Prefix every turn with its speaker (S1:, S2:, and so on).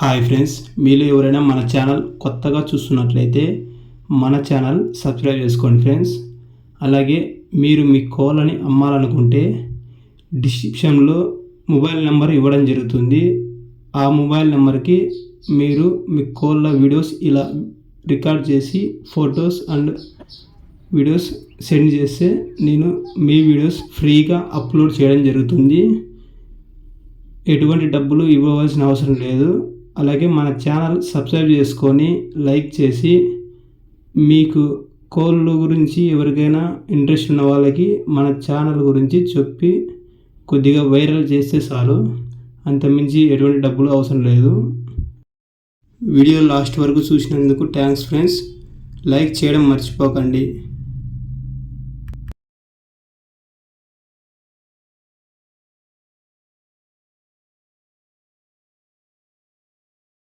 S1: Hi friends మీలో ఎవరైనా మన ఛానల్ కొత్తగా చూస్తున్నట్లయితే మన ఛానల్ సబ్స్క్రైబ్ చేసుకోండి ఫ్రెండ్స్ అలాగే మీరు మీ కోళ్ళని అమ్మాలనుకుంటే డిస్క్రిప్షన్లో మొబైల్ నెంబర్ ఇవ్వడం జరుగుతుంది. ఆ మొబైల్ నెంబర్కి మీరు మీ కోళ్ళ వీడియోస్ ఇలా రికార్డ్ చేసి ఫొటోస్ అండ్ వీడియోస్ సెండ్ చేస్తే నేను మీ వీడియోస్ ఫ్రీగా అప్లోడ్ చేయడం జరుగుతుంది. ఎటువంటి డబ్బులు ఇవ్వవలసిన అవసరం లేదు. అలాగే మన ఛానల్ సబ్స్క్రైబ్ చేసుకొని లైక్ చేసి మీకు కోళ్ళు గురించి ఎవరికైనా ఇంట్రెస్ట్ ఉన్న వాళ్ళకి మన ఛానల్ గురించి చెప్పి కొద్దిగా వైరల్ చేస్తే చాలు. అంతమించి ఎటువంటి డబ్బులు అవసరం లేదు. వీడియో లాస్ట్ వరకు చూసినందుకు థ్యాంక్స్ ఫ్రెండ్స్. లైక్ చేయడం మర్చిపోకండి.